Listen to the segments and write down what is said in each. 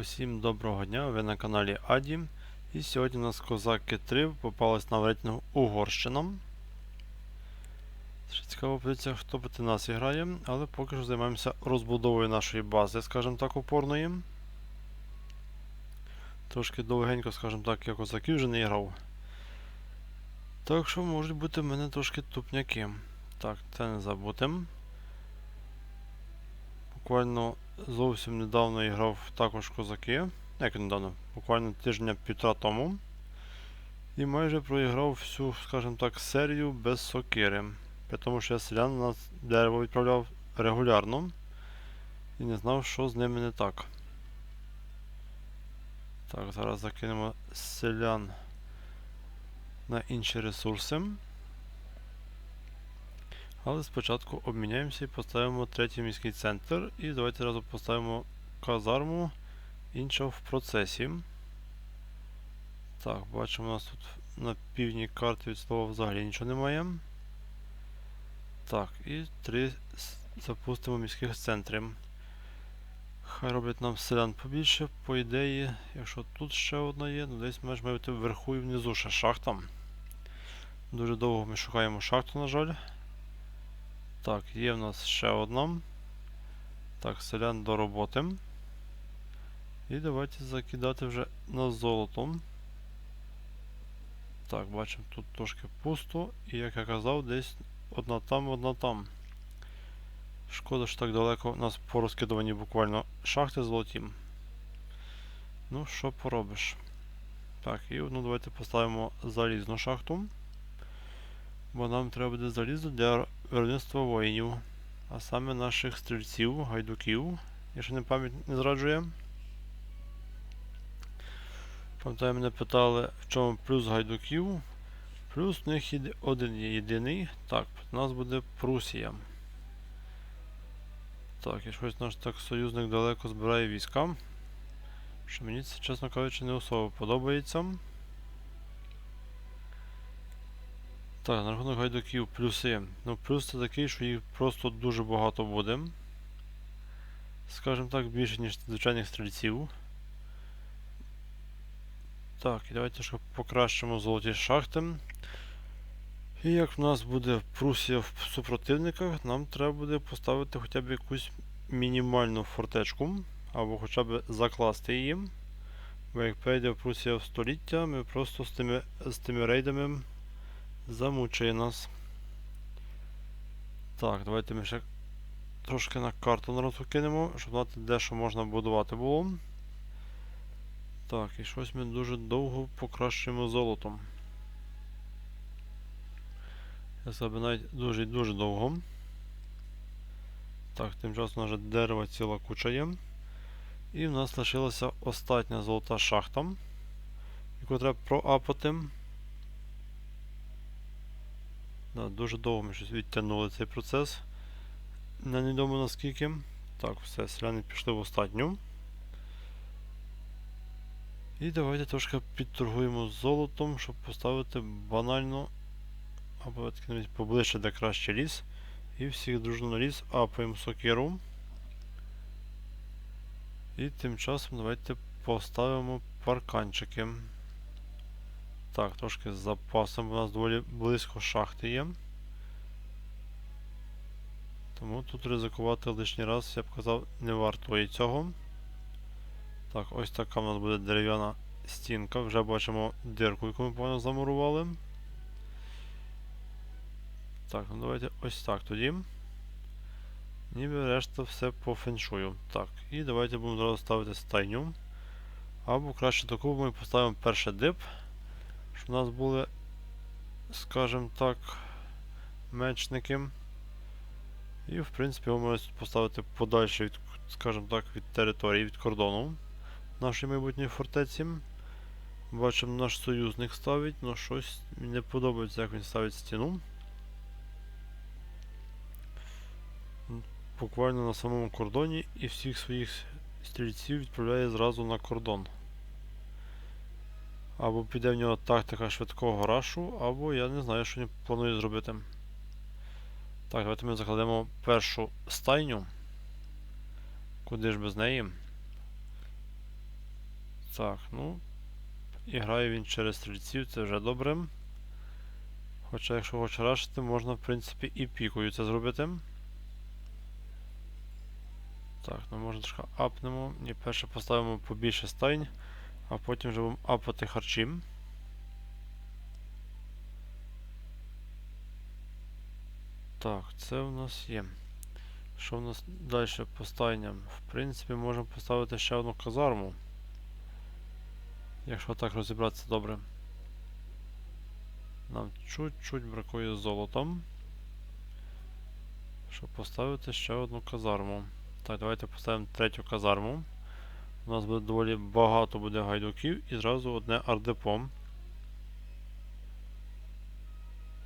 Усім доброго дня, ви на каналі Аді. І сьогодні у нас козаки 3 попались на рейтингу Угорщина. Цікаво подивитися, хто проти нас грає, але поки що займаємося розбудовою нашої бази, скажімо так, опорної. Трошки довгенько, скажімо так, я козаків вже не грав. Так що можуть бути в мене трошки тупняки. Так, це не забудемо. Буквально зовсім недавно я грав також козаки. Як недавно? Буквально тижня півтора тому. І майже проіграв всю, скажімо так, серію без сокири. При тому, що я селян на дерево відправляв регулярно. І не знав, що з ними не так. Так, зараз закинемо селян на інші ресурси. Але спочатку обміняємося і поставимо третій міський центр. І давайте разом поставимо казарму. Інша в процесі. Так, бачимо, у нас тут на півдні карти від слова взагалі нічого немає. Так, і три запустимо міських центрів. Хай роблять нам селян побільше, по ідеї, якщо тут ще одна є, ну десь має бути вверху і внизу ще шахта. Дуже довго ми шукаємо шахту, на жаль. Так, є в нас ще одна. Так, селян до роботи. І давайте закидати вже на золото. Так, бачимо, тут трошки пусто. І як я казав, десь одна там, одна там. Шкода, що так далеко у нас порозкидувані буквально шахти золоті. Ну, що поробиш? Так, і одну давайте поставимо залізну шахту. Бо нам треба буде залізо для виробництва воїнів. А саме наших стрільців, гайдуків, якщо не пам'ять не зраджує. Пам'ятаю, мене питали, в чому плюс гайдуків. Плюс в них один єдиний. Так, у нас буде Прусія. Так, і щось наш так союзник далеко збирає війська. Що мені це, чесно кажучи, не особо подобається. Так, на рахунок гайдуків плюси. Ну, плюс це такий, що їх просто дуже багато буде. Скажімо так, більше, ніж звичайних стрільців. Так, і давайте ще покращимо золоті шахти. І як в нас буде Прусія в супротивниках, нам треба буде поставити хоча б якусь мінімальну фортечку, або хоча б закласти її. Бо як прийде Прусія в століття, ми просто з тими, з тими рейдами замучує нас. Так, давайте ми ще трошки на карту народ кинемо, щоб знати, де що можна будувати було. Так, і щось ми дуже довго покращуємо золотом. Я себе навіть дуже-дуже довго. Так, тим часом вже дерева ціла куча є. І в нас лишилася остання золота шахта, яку треба проапати. Да, Дуже довго ми щось відтягнули цей процес. Невідомо наскільки. Так, все, селяни пішли в останню. І давайте трошки підторгуємо золотом, щоб поставити банально або навіть поближче, де краще ліс. І всіх дружно на ліс апаємо сокиру. І тим часом давайте поставимо парканчики. Так, трошки з запасом у нас доволі близько шахти є. Тому тут ризикувати лишній раз, я б казав, не вартує цього. Так, ось така в нас буде дерев'яна стінка. Вже бачимо дирку, яку ми повно замурували. Так, ну давайте ось так тоді. Ніби решта все по феншую. Так, і давайте будемо зразу ставити стайню. Або краще таку ми поставимо перший дип. Щоб у нас були, скажімо так, мечники. І в принципі його можна поставити подальше від, скажімо так, від території, від кордону нашої майбутньої фортеці. Бачимо, наш союзник ставить, але щось мені не подобається, як він ставить стіну. Буквально на самому кордоні і всіх своїх стрільців відправляє зразу на кордон. Або піде в нього тактика швидкого рашу, або я не знаю, що він планує зробити. Так, давайте ми закладемо першу стайню. Куди ж без неї? Так, ну. І грає він через стрільців, це вже добре. Хоча, якщо хоче рашити, можна, в принципі, і пікою це зробити. Так, ну можна трошки апнемо. І перше поставимо побільше стайн, а потім вже будемо апати харчі. Так, це у нас є. Що в нас далі по? В принципі, можемо поставити ще одну казарму. Якщо так розібратися добре. Нам чуть-чуть бракує золотом. Щоб поставити ще одну казарму. Так, давайте поставимо третю казарму. У нас буде доволі багато буде гайдуків і зразу одне ардепо.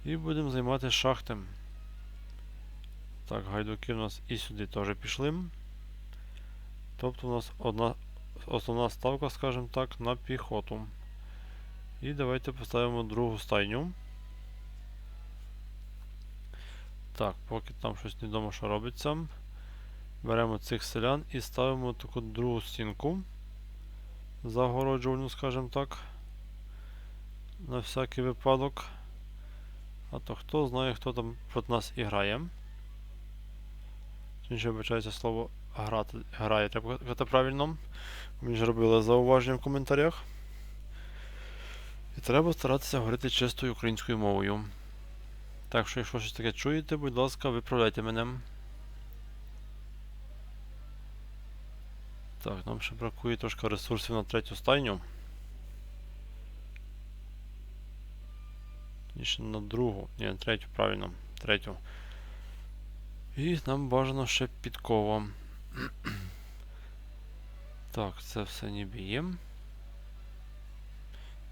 І будемо займати шахти. Так, гайдуки у нас і сюди теж пішли. Тобто у нас одна основна ставка, скажімо так, на піхоту. І давайте поставимо другу стайню. Так, поки там щось невідомо, що робиться. Беремо цих селян і ставимо таку другу стінку. Загороджувальну, скажімо так. На всякий випадок. А то хто знає, хто там проти нас і грає. Ще вибачається слово грати, грає, треба казати правильно. Мені ж робили зауваження в коментарях. І треба старатися говорити чистою українською мовою. Так що, якщо щось таке чуєте, будь ласка, виправляйте мене. Так, нам ще бракує трошки ресурсів на третю стайню. І на другу. Ні, на третю, правильно. Третю. І нам бажано ще підкова. так, це все ніби є.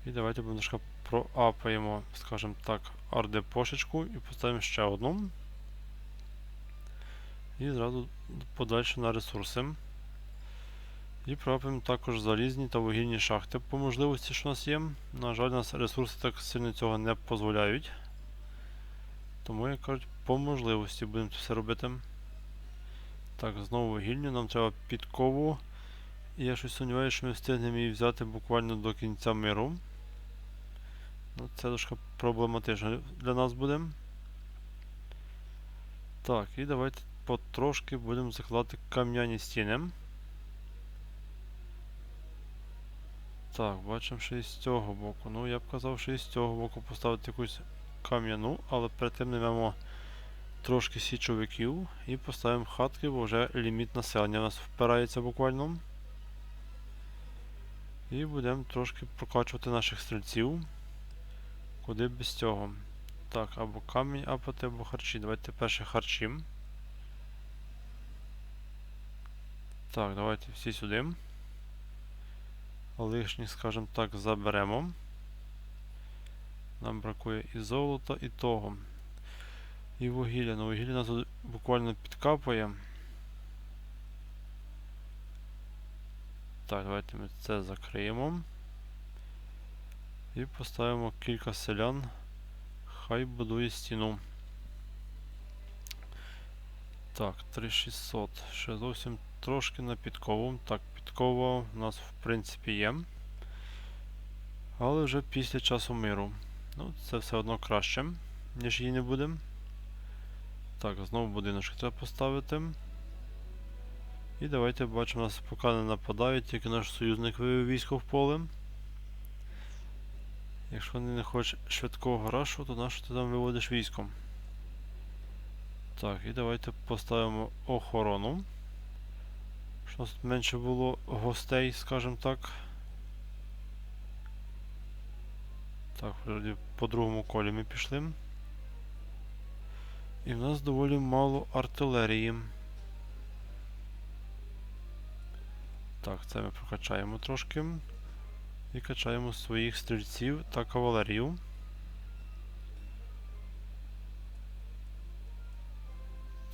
І давайте будемо трошки проапаємо, скажімо так, ардепошечку і поставимо ще одну. І зразу подальше на ресурси. І проапаємо також залізні та вугільні шахти по можливості, що у нас є. На жаль, у нас ресурси так сильно цього не дозволяють. Тому, як кажуть, по можливості будемо це все робити. Так, знову вугільню, нам треба підкову. І я щось сумніваюся, що ми встигнемо її взяти буквально до кінця миру. Ну, Це трошки проблематично для нас буде. Так, і давайте потрошки будемо закладати кам'яні стіни. Так, бачимо, що і з цього боку. Ну, я б казав, що і з цього боку поставити якусь кам'яну, але перед тим наймемо трошки січовиків і поставимо хатки, бо вже ліміт населення у нас впирається буквально. І будемо трошки прокачувати наших стрільців. Куди без цього? Так, або камінь апати, або харчі. Давайте перше харчі. Так, давайте всі сюди. Лишні, скажімо так, заберемо. Нам бракує і золота, і того. І вугілля. Ну вугілля нас тут буквально підкапує. Так, давайте ми це закриємо. І поставимо кілька селян. Хай будує стіну. Так, 3600. Ще зовсім трошки на підкову. Так, підкова у нас в принципі є. Але вже після часу миру. Ну, це все одно краще, ніж її не буде. Так, знову будиночки треба поставити. І давайте бачимо, нас поки не нападають, тільки наш союзник вивів військо в поле. Якщо вони не хочуть швидкого рашу, то нащо ти там виводиш військом? Так, і давайте поставимо охорону. У нас менше було гостей, скажімо так. Так, вроді по другому колі ми пішли. І в нас доволі мало артилерії. Так, це ми прокачаємо трошки. І качаємо своїх стрільців та кавалерію.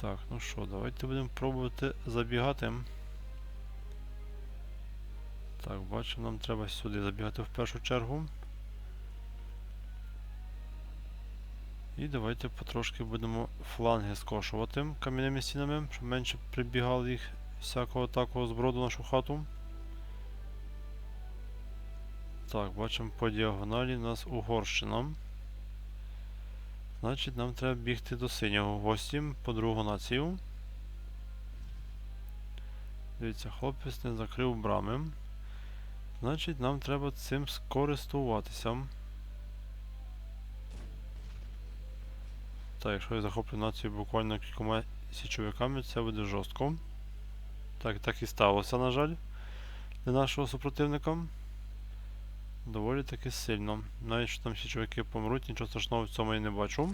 Так, ну що, давайте будемо пробувати забігати. Так, бачимо, нам треба сюди забігати в першу чергу. І давайте потрошки будемо фланги скошувати кам'яними стінами, щоб менше прибігали їх всякого такого зброду в нашу хату. Так, бачимо по діагоналі у нас Угорщина. Значить, нам треба бігти до синього гості по другу націю. Дивіться, хлопець не закрив брами. Значить, нам треба цим скористуватися. Так, якщо я захоплю націю буквально кількома січовиками, це буде жорстко. Так, так і сталося, на жаль, для нашого супротивника. Доволі таки сильно. Навіть що там січовики помруть, нічого страшного в цьому я не бачу.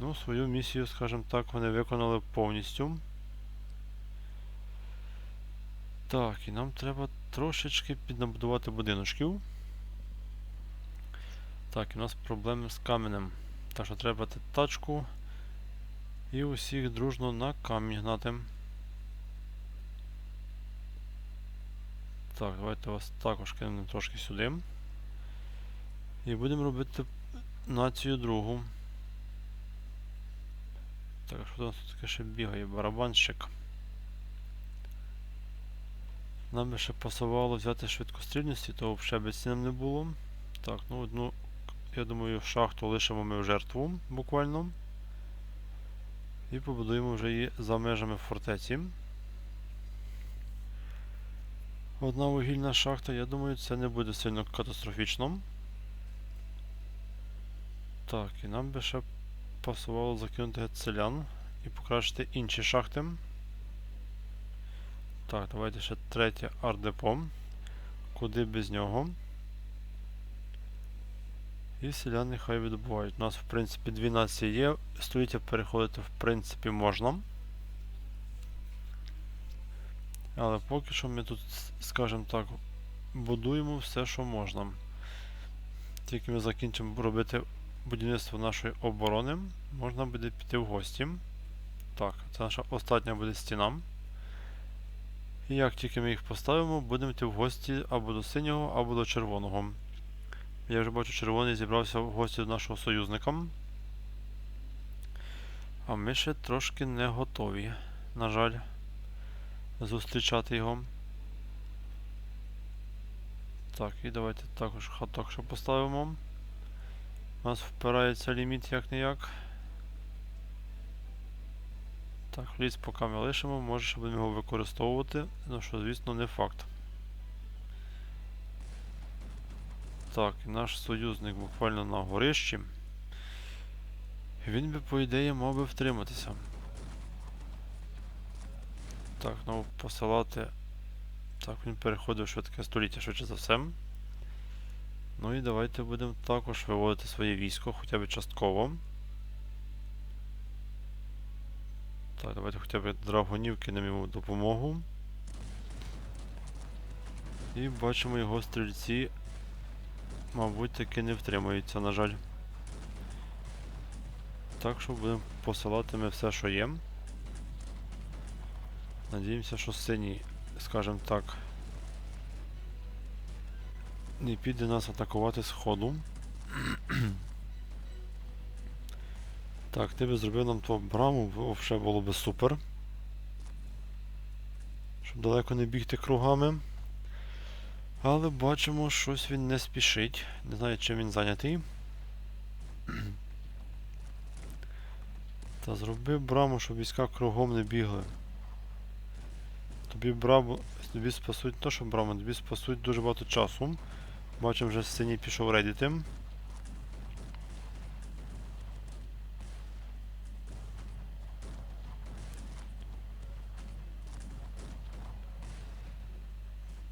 Ну, свою місію, скажімо так, вони виконали повністю. Так, і нам треба трошечки піднабудувати будиночків. Так, і у нас проблеми з каменем. Так що треба тачку і усіх дружно на камінь гнати. Так, давайте вас також кинемо трошки сюди. І будемо робити націю другу. Так, що там тут таке ще бігає? Барабанщик. Нам би ще пасувало взяти швидкострільності, то взагалі без нам не було. Так, ну одну, я думаю, шахту лишимо ми в жертву буквально. І побудуємо вже її за межами фортеці. Одна вугільна шахта, я думаю, це не буде сильно катастрофічно. Так, і нам би ще пасувало закинути гецелян і покращити інші шахти. Так, давайте ще третє ардепо. Куди без нього? І селяни хай видобувають. У нас, в принципі, 12 є. Століття переходити, в принципі, можна. Але поки що ми тут, скажімо так, будуємо все, що можна. Тільки ми закінчимо робити будівництво нашої оборони, можна буде піти в гості. Так, це наша остання буде стіна. І як тільки ми їх поставимо, будемо йти в гості або до синього, або до червоного. Я вже бачу, червоний зібрався в гості до нашого союзника. А ми ще трошки не готові, на жаль, зустрічати його. Так, і давайте також хаток ще поставимо. У нас впирається ліміт як не як. Так, ліс поки ми лишимо, може ще будемо його використовувати, ну що, звісно, не факт. Так, наш союзник буквально на горищі. Він би, по ідеї, мав би втриматися. Так, ну посилати. Так, він переходив швидке століття швидше за все. Ну і давайте будемо також виводити своє військо, хоча б частково. Так, давайте хоча б драгонів кинемо йому допомогу. І бачимо його стрільці, мабуть, таки не втримуються, на жаль. Так що будемо посилати ми все, що є. Надіємося, що синій, скажімо так, не піде нас атакувати з ходу. Так, ти би зробив нам ту браму, взагалі було б супер. Щоб далеко не бігти кругами. Але бачимо, щось він не спішить. Не знаю, чим він зайнятий. Та зроби браму, щоб війська кругом не бігли. Тобі браму, тобі спасуть то, що браму, тобі спасуть дуже багато часу. Бачимо, вже синій пішов рейдити.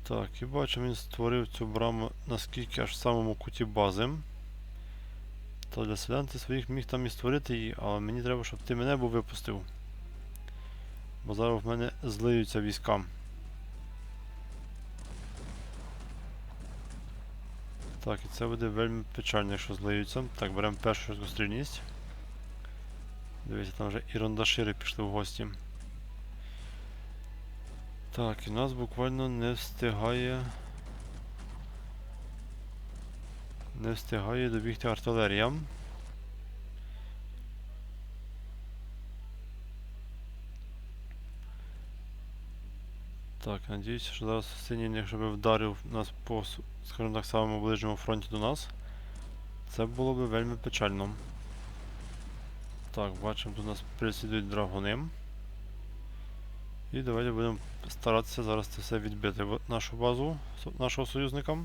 Так, і бачимо, він створив цю браму наскільки аж в самому куті бази. То для селян ти своїх міг там і створити її, але мені треба, щоб ти мене був випустив. Бо зараз в мене злиються війська. Так, і це буде вельми печально, якщо злиються. Так, беремо першу швидкострільність. Дивіться, там вже ірондашири пішли в гості. Так, і нас буквально не встигає. Не встигає добігти артилерія. Так, надіюся, що зараз синій, якщо би вдарив нас по, скажімо так, самому ближньому фронті до нас, це було б вельми печально. Так, бачимо, тут нас переслідують драгуни. І давайте будемо старатися зараз це все відбити в нашу базу нашого союзника.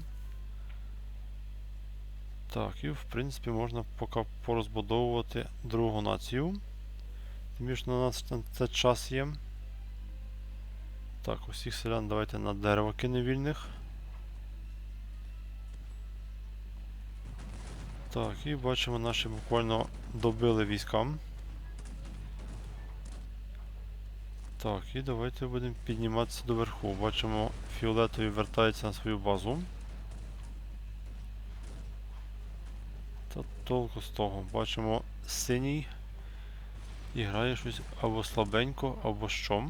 Так, і в принципі можна поки порозбудовувати другу націю. Тим більше на нас це час є. Так, усіх селян давайте на дерево кине вільних. Так, і бачимо, наші буквально добили військам. Так, і давайте будемо підніматися до верху. Бачимо, фіолетові вертаються на свою базу. Та толку з того. Бачимо, синій і грає щось або слабенько, або що.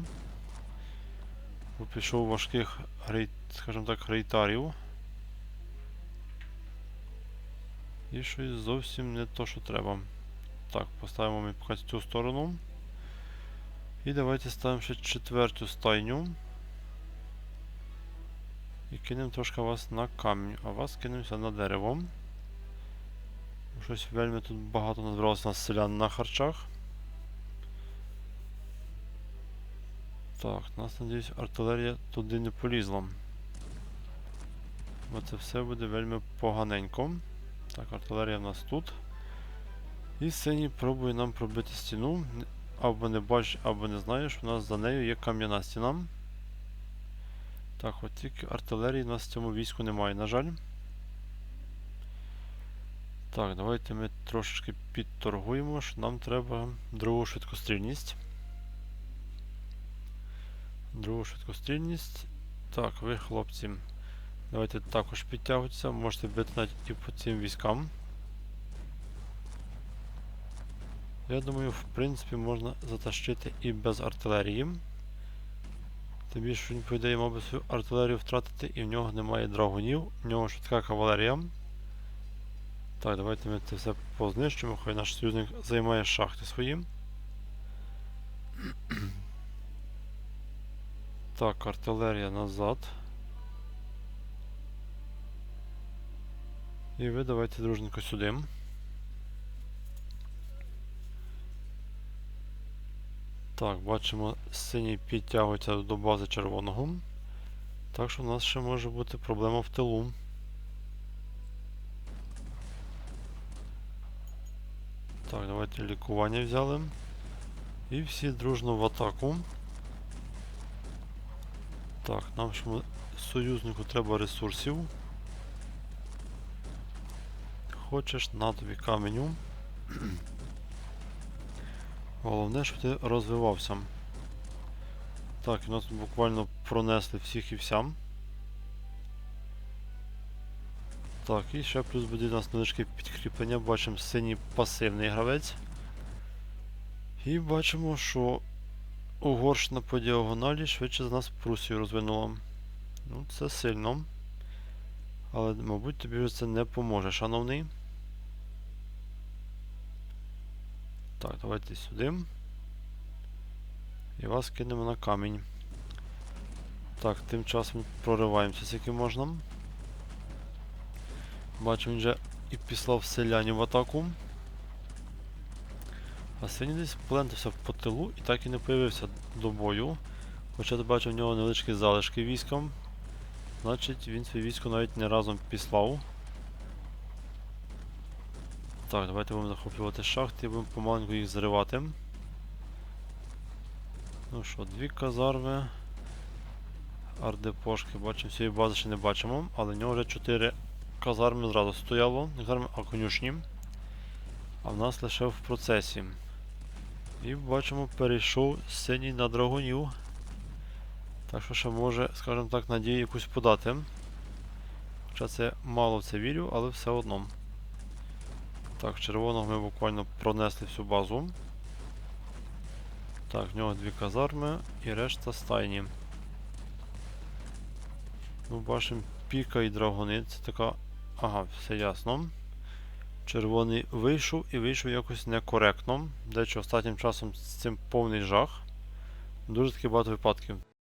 Бо пішов важких грей, скажімо так, грейтарів. І щось зовсім не то, що треба. Так, поставимо ми поки цю сторону. І давайте ставимо ще четверту стайню. І кинемо трошки вас на камінь, а вас кинемося на дерево. Щось вельми тут багато назбиралося нас селян на харчах. Так, нас, надіюсь, артилерія туди не полізла. Бо це все буде вельми поганенько. Так, артилерія в нас тут. І синій пробує нам пробити стіну. Або не бачиш, або не знаєш, у нас за нею є кам'яна стіна. Так, от тільки артилерії в нас в цьому війську немає, на жаль. Так, давайте ми трошечки підторгуємо, що нам треба другу швидкострільність. Другу швидкострільність. Так, ви, хлопці, давайте також підтягуйтеся, можете бити навіть і по цим військам. Я думаю, в принципі, можна затащити і без артилерії. Тим більше він, по ідеї, мав би свою артилерію втратити, і в нього немає драгунів, в нього швидка кавалерія. Так, давайте ми це все познищимо, хай наш союзник займає шахти свої. Так, артилерія назад. І ви давайте дружненько сюди. Так, бачимо, синій підтягується до бази червоного. Так що в нас ще може бути проблема в тилу. Так, давайте лікування взяли. І всі дружно в атаку. Так, нам союзнику треба ресурсів. Хочеш на тобі каменю. Головне, щоб ти розвивався. Так, і нас тут буквально пронесли всіх і вся. Так, і ще плюс буде у нас невеличке підкріплення. Бачимо синій пасивний гравець. І бачимо, що Угорщина по діагоналі швидше за нас Прусію розвинула. Ну, це сильно. Але, мабуть, тобі вже це не поможе, шановний. Так, давайте сюди. І вас кинемо на камінь. Так, тим часом прориваємося, скільки можна. Бачу, він вже і післав селянів в атаку. А синій десь плентався по тилу і так і не появився до бою. Хоча я бачу в нього невеличкі залишки військом. Значить він своє військо навіть не разом післав. Так, давайте будемо захоплювати шахти і будемо помаленьку їх зривати. Ну що, дві казарми. Ардепошки, бачимо, цієї бази ще не бачимо, але в нього вже 4 казарми зразу стояло, казарми, а конюшні. А в нас лише в процесі. І бачимо, перейшов синій на драгунів. Так що ще може, скажімо так, надію якусь подати. Хоча це мало в це вірю, але все одно. Так, червоного ми буквально пронесли всю базу. Так, в нього дві казарми і решта стайні. Ну, бачимо піка і драгони. Це така. Ага, все ясно. Червоний вийшов і вийшов якось некоректно. Дещо останнім часом з цим повний жах. Дуже таки багато випадків.